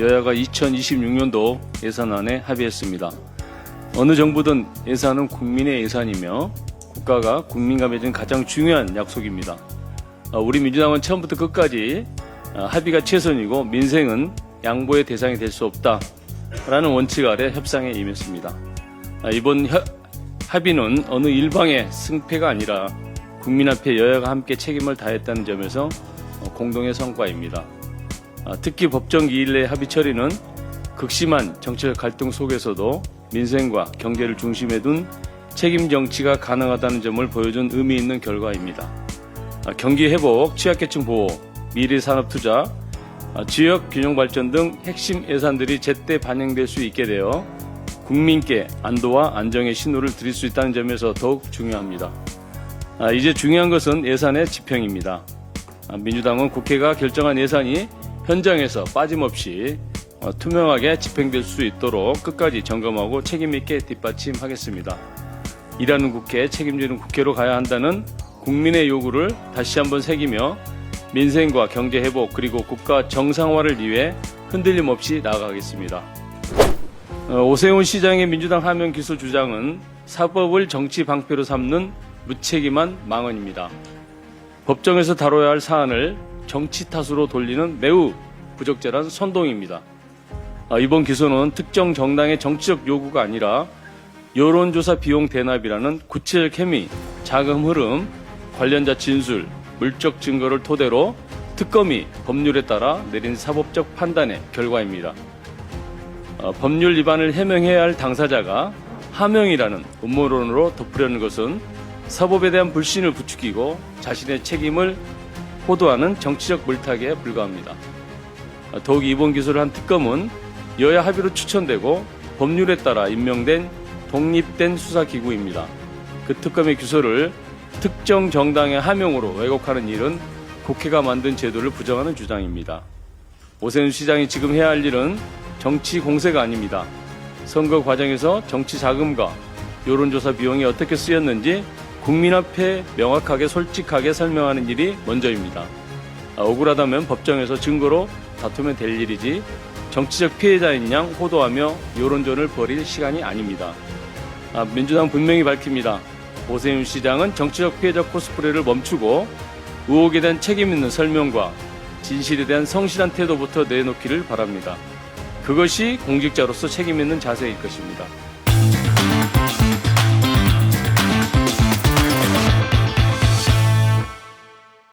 여야가 2026년도 예산안에 합의했습니다. 어느 정부든 예산은 국민의 예산이며 국가가 국민과 맺은 가장 중요한 약속입니다. 어, 우리 민주당은 처음부터 끝까지 어, 합의가 최선이고 민생은 양보의 대상이 될 수 없다라는 원칙 아래 협상에 임했습니다. 아, 이번 협- 합의는 어느 일방의 승패가 아니라 국민 앞에 여야가 함께 책임을 다했다는 점에서 어, 공동의 성과입니다. 아, 특히 법정 기일 내 합의 처리는 극심한 정치적 갈등 속에서도 민생과 경제를 중심에 둔 책임 정치가 가능하다는 점을 보여준 의미 있는 결과입니다. 아, 경기 회복, 취약계층 보호, 미래 산업 투자, 아, 지역 균형 발전 등 핵심 예산들이 제때 반영될 수 있게 되어 국민께 안도와 안정의 신호를 드릴 수 있다는 점에서 더욱 중요합니다. 아, 이제 중요한 것은 예산의 집행입니다. 아, 민주당은 국회가 결정한 예산이 현장에서 빠짐없이 어, 투명하게 집행될 수 있도록 끝까지 점검하고 책임있게 뒷받침하겠습니다. 일하는 국회, 책임지는 국회로 가야 한다는 국민의 요구를 다시 한번 새기며 민생과 경제 회복 그리고 국가 정상화를 위해 흔들림 없이 나아가겠습니다. 어, 오세훈 시장의 민주당 하명 기소 주장은 사법을 정치 방패로 삼는 무책임한 망언입니다. 법정에서 다뤄야 할 사안을 정치 탓으로 돌리는 매우 부적절한 선동입니다. 아, 이번 기소는 특정 정당의 정치적 요구가 아니라 여론조사 비용 대납이라는 구체적 혐의, 자금 흐름, 관련자 진술, 물적 증거를 토대로 특검이 법률에 따라 내린 사법적 판단의 결과입니다. 어, 법률 위반을 해명해야 할 당사자가 하명이라는 음모론으로 덮으려는 것은 사법에 대한 불신을 부추기고 자신의 책임을 호도하는 정치적 물타기에 불과합니다. 어, 더욱 이번 기소를 한 특검은 여야 합의로 추천되고 법률에 따라 임명된 독립된 수사기구입니다. 그 특검의 기소를 특정 정당의 하명으로 왜곡하는 일은 국회가 만든 제도를 부정하는 주장입니다. 오세훈 시장이 지금 해야 할 일은 정치 공세가 아닙니다. 선거 과정에서 정치 자금과 여론조사 비용이 어떻게 쓰였는지 국민 앞에 명확하게 솔직하게 설명하는 일이 먼저입니다. 아, 억울하다면 법정에서 증거로 다투면 될 일이지 정치적 피해자인 양 호도하며 여론전을 벌일 시간이 아닙니다. 아, 민주당 분명히 밝힙니다. 오세훈 시장은 정치적 피해자 코스프레를 멈추고 의혹에 대한 책임 있는 설명과 진실에 대한 성실한 태도부터 내놓기를 바랍니다. 그것이 공직자로서 책임 있는 자세일 것입니다.